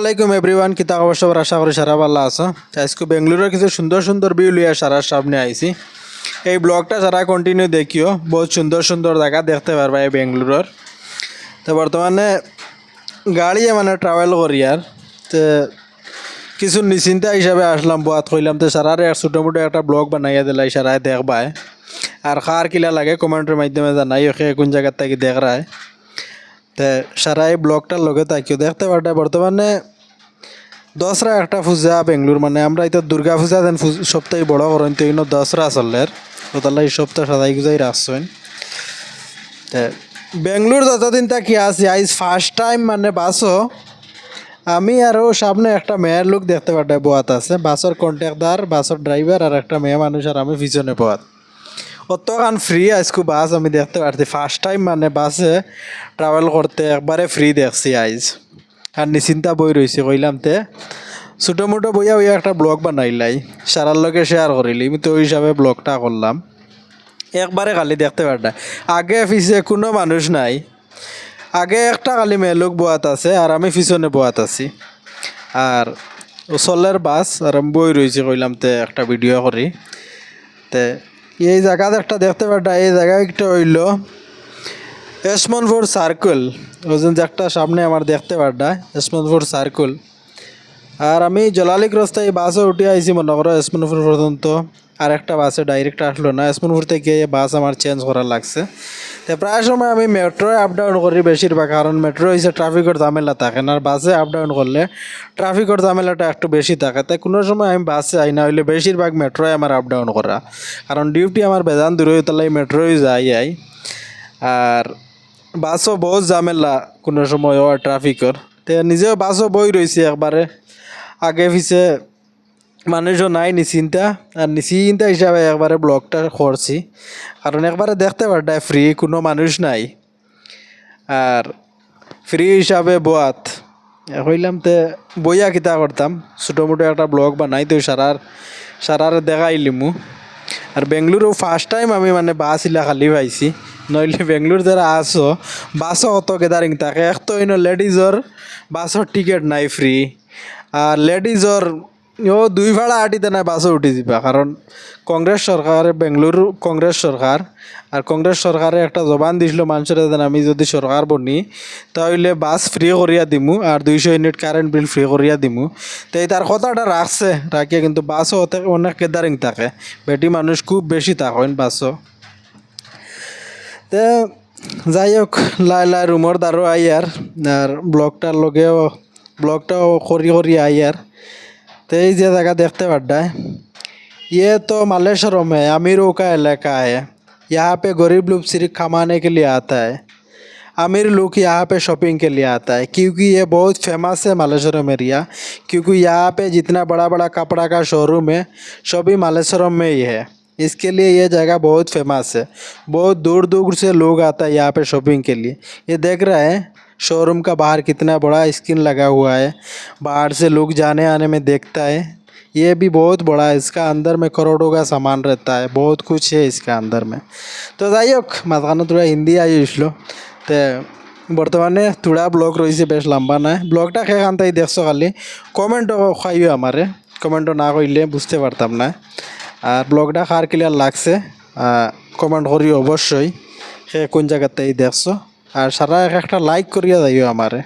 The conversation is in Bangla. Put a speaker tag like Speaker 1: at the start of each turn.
Speaker 1: আসসালামাইকুম এভরিওয়ান কিতা অবশ্য আশা করি সারা ভালো আছো। আজকে বেঙ্গলোরের কিছু সুন্দর সুন্দর ভিউ লিয়ে সারার সামনে আইছি। এই ব্লগটা সারা কন্টিনিউ দেখিও, বহুত সুন্দর সুন্দর জায়গা দেখতে পারবা এই বেঙ্গলোরের। তো বর্তমানে গাড়ি মানে ট্রাভেল করি আর। তো কিছু নিশ্চিন্তা হিসাবে আসলাম বাত কইলাম, তো সারারে আর ছোটো মোটো একটা ব্লগ বানাইয়া দিলাই, সারাই দেখবায় আর খার কিলা লাগে কমেন্টের মাধ্যমে জানাই ওকে কোন জায়গার থেকে দেখ রায়। তে ব্লগটার লগে তাকিও। দেখতে পারটা বর্তমানে দশরা একটা পূজা বেঙ্গলোর মানে আমরা এটা দুর্গা পূজা দেন সপ্তাহে বড় করেন, তো ইনো দশরা চলের ওতালা এই সপ্তাহ সাদাই গুজাই রাখছেন। তে বেঙ্গলোর যতদিন তাকি আছি, আইজ ফার্স্ট টাইম মানে বাসও আমি আরও সামনে একটা মেয়ের লোক দেখতে পাঠাই বোয়াত আছে। বাসের কন্ট্রাক্টার বাসের ড্রাইভার আর একটা মেয়ে মানুষ আর আমি পিছনে বোয়াত। অতখান ফ্রি আজকু বাস আমি দেখতে পারছি। ফার্স্ট টাইম মানে বাসে ট্রাভেল করতে একবারে ফ্রি দেখছি আইজ আর নিশ্চিন্তা বই রয়েছে, কইলাম তে। ছোটো মোটো বইয়া বইয়া একটা ব্লগ বানাইলাই সারার লগে শেয়ার করিলি আমি তো ওই হিসাবে ব্লগটা করলাম। একবারে খালি দেখতে পারটা। আগে পিছে কোনো মানুষ নাই। আগে একটা খালি মেয়ে লোক বোয়াত আছে আর আমি পিছনে বোয়াত আছি। আর চলের বাস আর বই রয়েছে, কইলাম তে একটা ভিডিও করি। তে এই জায়গাতে একটা দেখতে পাটা এই জায়গায় একটা হইল এসমনপুর সার্কেল ওই যে একটা সামনে আমার দেখতে পাটা এসমনপুর সার্কেল আর আমি জলালিক রাস্তায় বাসে উঠে আইসি মনে করো এসমনপুর পর্যন্ত। আর একটা বাসে ডাইরেক্ট আসলো না। এসমনপুর থেকে বাস আমার চেঞ্জ করা লাগছে। তো প্রায় সময় আমি মেট্রোয় আপ ডাউন করি বেশিরভাগ, কারণ মেট্রো হয়েছে ট্রাফিকের ঝামেলা থাকে না। আর বাসে আপ ডাউন করলে ট্রাফিকের ঝামেলাটা একটু বেশি থাকে। তাই কোনো সময় আমি বাসে আই না হইলে বেশিরভাগ মেট্রোয় আমার আপ ডাউন করা। কারণ ডিউটি আমার বেজান দূরে তাহলে মেট্রোয় যাই আই। আর বাসও বহুত ঝামেলা কোনো সময় ট্রাফিকের তে নিজেও বাসও বই রয়েছে একবারে। আগে পিছে মানুষও নাই, নিশ্চিন্তা। আর নিশ্চিন্তা হিসাবে একবারে ব্লগটা করছি। কারণ একবারে দেখতে পারটায় ফ্রি কোনো মানুষ নাই। আর ফ্রি হিসাবে বোয়াত। হইলাম তে বইয়া কিতা করতাম। ছোটো মোটো একটা ব্লগ বানাই তো, সারার সারার দেখাইলিমু আর বেঙ্গলুরু ফার্স্ট টাইম আমি মানে বাস ইলা খালি পাইছি। নইলে বেঙ্গলোর যারা আসো বাসও অত গেদারিং থাকে। এক তো লেডিজর বাসর টিকিট নাই ফ্রি আর লেডিজর ও দুই ভাড়া আটিতে নাই বাসে উঠি যাবা কারণ কংগ্রেস সরকার, বেঙ্গলুরু কংগ্রেস সরকার আর কংগ্রেস সরকারে একটা জবান দিছিল মানুষের আমি যদি সরকার বনি, তাহলে বাস ফ্রি করিয়া দিমু আর দুইশো ইউনিট কারেন্ট বিল ফ্রি করিয়া দিমু। তো এই তার কথাটা রাখছে, রাখিয়া কিন্তু বাসও অনেক কেদারিং থাকে, বেটি মানুষ খুব বেশি থাকেন বাসও। তে যাই হোক, লাই লাই রুমর দ্বারও আই আর ব্লগটার লগেও, ব্লগটাও করি করি আই আর। तो ये जगह देखते पड़ है। ये तो मालेश्वरम में अमीरों का इलाका है। यहाँ पे गरीब लोग सिर्फ़ कमाने के लिए आता है। अमीर लोग यहाँ पे शॉपिंग के लिए आता है, क्योंकि ये बहुत फ़ेमस है मालेश्वरम एरिया क्योंकि यहाँ पे जितना बड़ा बड़ा कपड़ा का शोरूम है सभी मालेश्वरम में ही है। इसके लिए ये जगह बहुत फ़ेमस है। बहुत दूर दूर से लोग आता है यहाँ पे शॉपिंग के लिए। ये देख रहा है शोरूम का बाहर कितना बड़ा स्क्रीन लगा हुआ है बाहर से लोग जाने आने में देखता है ये भी बहुत बड़ा है इसका अंदर में करोड़ों का सामान रहता है बहुत कुछ है इसका अंदर में তো যাই হোক মাঝখানে তোরা হিন্দি আই আসলো তে বর্তমানে তোরা ব্লগ রয়েছে বেশ লম্বা নাই ব্লগটা সেখান তাই দেখছো খালি কমেন্টও খাইও আমারে কমেন্টও না করলে বুঝতে পারতাম না আর ব্লগটা কার ক্লিয়ার লাগছে কমেন্ট করিও অবশ্যই সে কোন জায়গাতেই দেখছো আর সারা এক একটা লাইক করিয়া যাইও আমারে।